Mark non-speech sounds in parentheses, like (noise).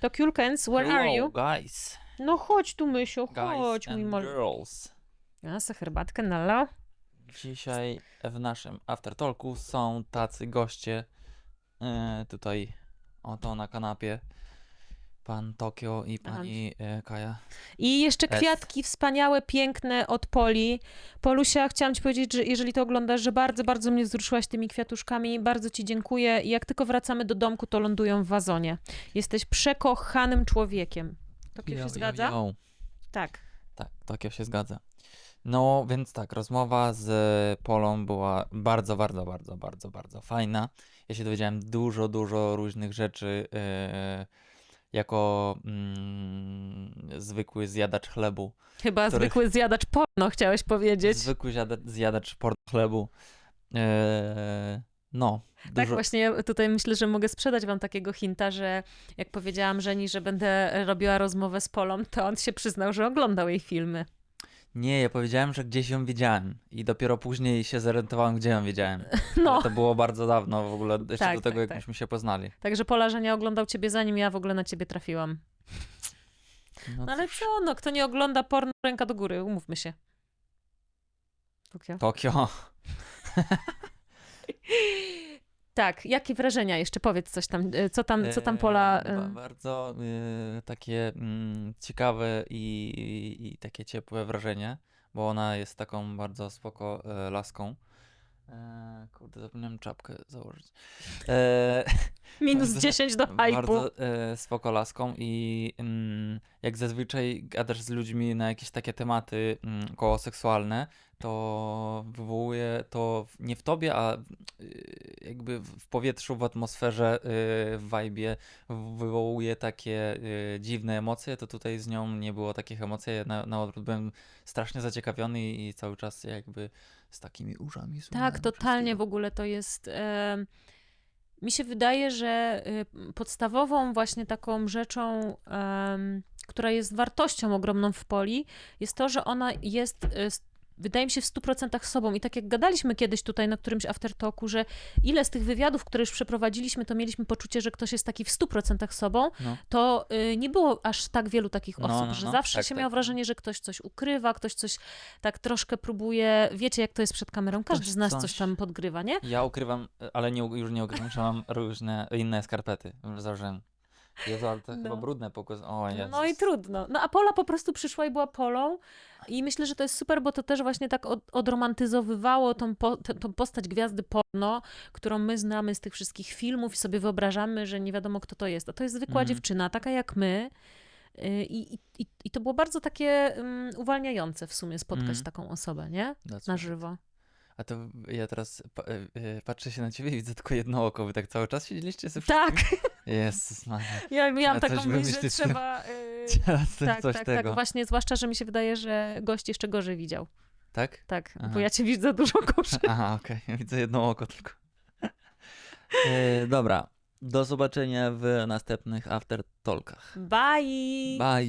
To Kulkens, where are Hello, you? guys? No chodź tu, Mysiu, Guys chodź, mój and mal... girls. Ja se herbatkę nalał. Dzisiaj w naszym aftertalku są tacy goście. E, tutaj oto na kanapie. Pan Tokio i pani e, Kaja. I jeszcze S. kwiatki wspaniałe, piękne od Poli. Polusia, chciałam ci powiedzieć, że jeżeli to oglądasz, że bardzo, bardzo mnie wzruszyłaś tymi kwiatuszkami. Bardzo ci dziękuję. I jak tylko wracamy do domku, to lądują w wazonie. Jesteś przekochanym człowiekiem. Tokio się zgadza? Tak. Tak, Tokio się zgadza. No, więc tak, rozmowa z Polą była bardzo, bardzo, bardzo, bardzo, bardzo fajna. Ja się dowiedziałem dużo, dużo różnych rzeczy e, jako mm, zwykły zjadacz chlebu. Chyba Których- zwykły zjadacz porno, chciałeś powiedzieć. Zwykły zjada- zjadacz port chlebu. E, no, Tak, dużo, właśnie ja tutaj myślę, że mogę sprzedać wam takiego hinta, że jak powiedziałam Żeni, że będę robiła rozmowę z Polą, to on się przyznał, że oglądał jej filmy. Nie, ja powiedziałem, że gdzieś ją widziałem i dopiero później się zorientowałem, gdzie ją widziałem. (laughs) No, Ale To było bardzo dawno w ogóle, jeszcze Tak, do tego, tak, jak tak. myśmy się poznali. także Pola, że nie oglądał ciebie zanim ja w ogóle na ciebie trafiłam. (laughs) No No ale co, no kto nie ogląda porno, ręka do góry, umówmy się. Tokio. Tokio. (laughs) Tak, jakie wrażenia jeszcze? Powiedz coś tam, e, co tam, co tam E, Pola... ba- e, Bardzo e, takie mm, ciekawe i, i, takie ciepłe wrażenie, bo ona jest taką bardzo spoko e, laską. E, kurde, zapomniałem czapkę założyć. E, (laughs) Minus bardzo- 10 do hype'u. bardzo e, spoko laską i mm, jak zazwyczaj gadasz z ludźmi na jakieś takie tematy mm, koło seksualne, to wywołuje to nie w tobie, a jakby w powietrzu, w atmosferze, y, w vibe'ie wywołuje takie y, dziwne emocje, to tutaj z nią nie było takich emocji, ja na, na odwrót byłem strasznie zaciekawiony i, cały czas jakby z takimi uszami Tak, totalnie w ogóle to jest. em, mi się wydaje, że y, podstawową właśnie taką rzeczą, em, która jest wartością ogromną w Poli, jest to, że ona jest. Y, Wydaje mi się w 100% sobą. I tak jak gadaliśmy kiedyś tutaj na którymś aftertalku, że ile z tych wywiadów, które już przeprowadziliśmy, to mieliśmy poczucie, że ktoś jest taki w 100% sobą, No. to y, nie było aż tak wielu takich No, osób, no, że no. zawsze Tak, się tak. miało wrażenie, że ktoś coś ukrywa, ktoś coś tak troszkę próbuje. Wiecie, jak to jest przed kamerą? Każdy Ktoś z nas coś- coś tam podgrywa, nie? Ja ukrywam, ale nie, już nie ukrywam, że mam różne inne skarpety. Założyłem. Jezu, ale to No. chyba brudne pokos. O Jezus. No i trudno. No a Pola po prostu przyszła i była Polą i myślę, że to jest super, bo to też właśnie tak od, odromantyzowywało tą, po, tę- tą postać gwiazdy porno, którą my znamy z tych wszystkich filmów i sobie wyobrażamy, że nie wiadomo kto to jest. A to jest zwykła Mhm. dziewczyna, taka jak my. Y, I, i, I to było bardzo takie um, uwalniające w sumie spotkać Mhm. taką osobę, nie? Na żywo. A to ja teraz pa, e, e, patrzę się na ciebie i widzę tylko jedno oko. Wy tak cały czas siedzieliście ze Tak, (laughs) Jezus Maria. ja miałam A taką myśl, że trzeba... y, (laughs) Teraz tak, coś tak, tego. tak. Właśnie, zwłaszcza, że mi się wydaje, że gość jeszcze gorzej widział. Tak? Tak, Aha. bo ja cię widzę dużo gorzej. Aha, okej. Ja widzę jedno oko tylko. E, (laughs) dobra. Do zobaczenia w następnych after talkach. Bye! Bye.